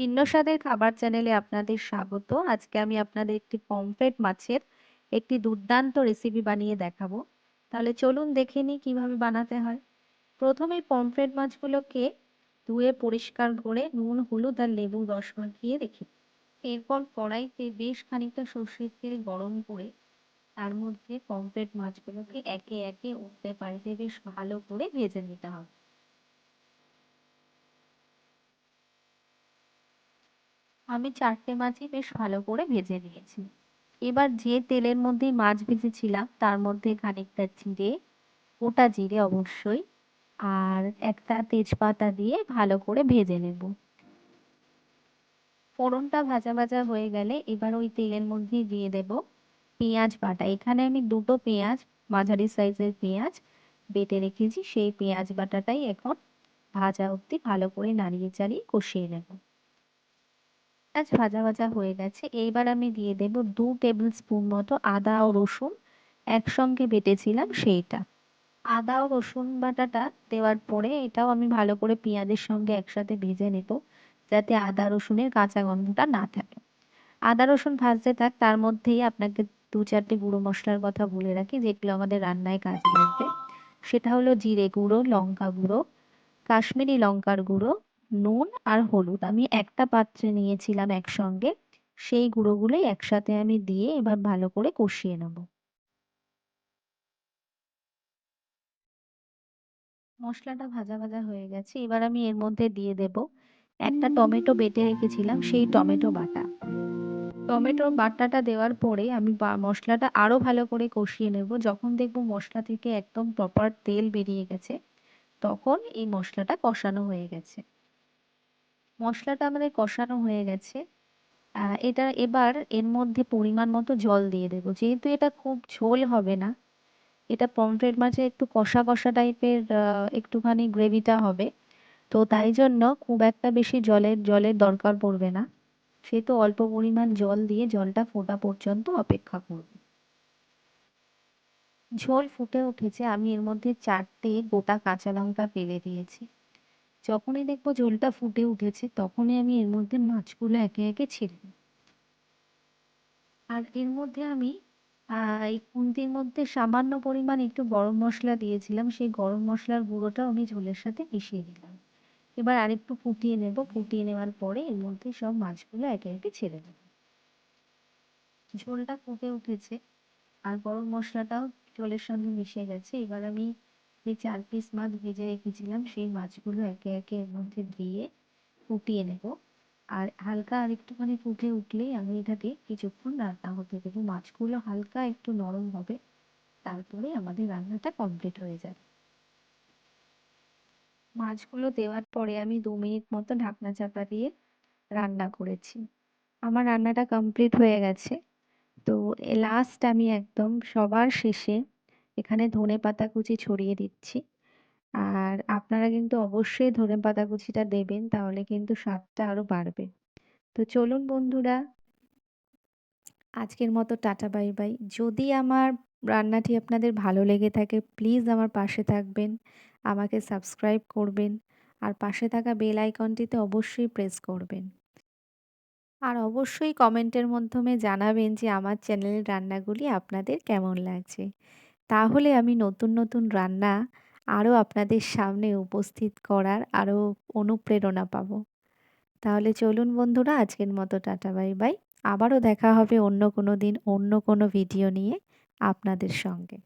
ভিন্ন স্বাদের খাবার চ্যানেলে আপনাদের স্বাগত। আজকে আমি আপনাদের একটি পমফ্রেট মাছের একটি দুর্দান্ত রেসিপি বানিয়ে দেখাবো। তাহলে চলুন দেখে নিই কীভাবে বানাতে হয়। প্রথমে পমফ্রেট মাছগুলোকে ধুয়ে পরিষ্কার করে নুন, হলুদ আর লেবু রস মাখিয়ে রেখে এরপর কড়াইতে বেশ খানিকটা সর্ষের তেল গরম করে তার মধ্যে পমফ্রেট মাছগুলোকে একে একে উঠতে পাল্টে বেশ ভালো করে ভেজে নিতে হবে। আমি চারটে মাছই বেশ ভালো করে ভেজে নিয়েছি। এবার যে তেলের মধ্যে মাছ ভেজেছিলাম, তার মধ্যে খানিকটা জিরে, গোটা জিরে অবশ্যই, আর একটা তেজপাতা দিয়ে ভালো করে ভেজে নেব। ফোড়নটা ভাজা ভাজা হয়ে গেলে এবার ওই তেলের মধ্যে দিয়ে দেব পেঁয়াজ বাটা। এখানে আমি দুটো পেঁয়াজ, মাঝারি সাইজের পেঁয়াজ বেটে রেখেছি, সেই পেঁয়াজ বাটাটাই এখন ভাজা অবধি ভালো করে নাড়িয়ে চাড়িয়ে কষিয়ে নেব। পেঁয়াজ ভাজা ভাজা হয়ে গেছে। এইবার আমি দিয়ে দেব দু টেবিল স্পুন মতো আদা ও রসুন, একসঙ্গে বেটেছিলাম সেইটা। আদা ও রসুন বাটাটা দেওয়ার পরে এটাও আমি ভালো করে পেঁয়াজের সঙ্গে একসাথে ভেজে নেব, যাতে আদা রসুনের কাঁচা গন্ধটা না থাকে। আদা রসুন ভাজতে থাক, তার মধ্যেই আপনাকে দু চারটে গুঁড়ো মশলার কথা বলে রাখি, যেগুলো আমাদের রান্নায় কাজে লাগবে। সেটা হলো জিরে গুঁড়ো, লঙ্কা গুঁড়ো, কাশ্মীরি লঙ্কার গুঁড়ো নুন আর হলুদ। আমি একটা পাত্রে নিয়েছিলাম একসঙ্গে। সেই গুঁড়োগুলোই একসাথে আমি দিয়ে এবার ভালো করে কষিয়ে নেব। মশলাটা ভাজা ভাজা হয়ে গেছে। এবার আমি এর মধ্যে দিয়ে দেব একটা টমেটো বেটে রেখেছিলাম, সেই টমেটো বাটা। টমেটো বাটাটা দেওয়ার পরে আমি মশলাটা আরও ভালো করে কষিয়ে নেব। যখন দেখব মশলা থেকে একদম প্রপার তেল বেরিয়ে গেছে, তখন এই মশলাটা কষানো হয়ে গেছে। মশলাটা আমাদের কষানো হয়ে গেছে। এটা এবার এর মধ্যে পরিমাণ মতো জল দিয়ে দেবো। যেহেতু এটা খুব ঝোল হবে না, এটা পমফ্রেট মাছে একটু কষা কষা টাইপের একটুখানি গ্রেভিটা হবে। তো তাই জন্য খুব একটা বেশি জলের জলের দরকার পড়বে না। সেহেতু অল্প পরিমাণ জল দিয়ে জলটা ফোটা পর্যন্ত অপেক্ষা করব। ঝোল ফুটে উঠেছে। আমি এর মধ্যে চারটে গোটা কাঁচা লঙ্কা ফেলে দিয়েছি। যখনই দেখব ঝোলটা ফুটে উঠেছে, তখনই আমি এর মধ্যে মাছগুলো একে একে ছেড়ে দেব। আর এর মধ্যে আমি এই খুন্তির মধ্যে সামান্য পরিমাণ একটু গরম মশলা দিয়েছিলাম, সেই গরম মশলার গুঁড়োটাও আমি ঝোলের সাথে মিশিয়ে দিলাম এবার আরেকটু ফুটিয়ে নেব, ফুটিয়ে নেওয়ার পরে এর মধ্যে সব মাছগুলো একে একে ছেড়ে দেব। ঝোলটা ফুটে উঠেছে, আর গরম মশলাটাও ঝোলের সঙ্গে মিশে গেছে। এবার আমি যে চার পিস মাছ ভেজে রেখেছিলাম, সেই মাছগুলো একে একে এর মধ্যে দিয়ে ফুটিয়ে নেব। আর হালকা আর একটুখানি ফুটে উঠলেই আমি এটাকে কিছুক্ষণ রান্না হতে দেবো। মাছগুলো হালকা একটু নরম হবে, তারপরে আমাদের রান্নাটা কমপ্লিট হয়ে যাবে। মাছগুলো দেওয়ার পরে আমি দু মিনিট মতো ঢাকনা চাপা দিয়ে রান্না করেছি। আমার রান্নাটা কমপ্লিট হয়ে গেছে। তো লাস্ট আমি একদম সবার শেষে এখানে ধনে পাতা কুচি ছড়িয়ে দিচ্ছি। আর আপনারা কিন্তু অবশ্যই ধনে পাতা কুচিটা দেবেন, তাহলে কিন্তু স্বাদটা আরও বাড়বে। তো চলুন বন্ধুরা। আজকের মতো টাটা, বাই বাই। যদি আমার রান্নাটি আপনাদের ভালো লেগে থাকে, প্লিজ আমার পাশে থাকবেন, আমাকে সাবস্ক্রাইব করবেন, আর পাশে থাকা বেল আইকনটিতে অবশ্যই প্রেস করবেন। আর অবশ্যই কমেন্টের মাধ্যমে জানাবেন যে আমার চ্যানেলের রান্নাগুলি আপনাদের কেমন লাগছে। তাহলে আমি নতুন নতুন রান্না আরও আপনাদের সামনে উপস্থিত করার আরও অনুপ্রেরণা পাব। তাহলে চলুন বন্ধুরা, আজকের মতো টাটা, বাই বাই। আবারও দেখা হবে অন্য কোনো দিন, অন্য কোনো ভিডিও নিয়ে আপনাদের সঙ্গে।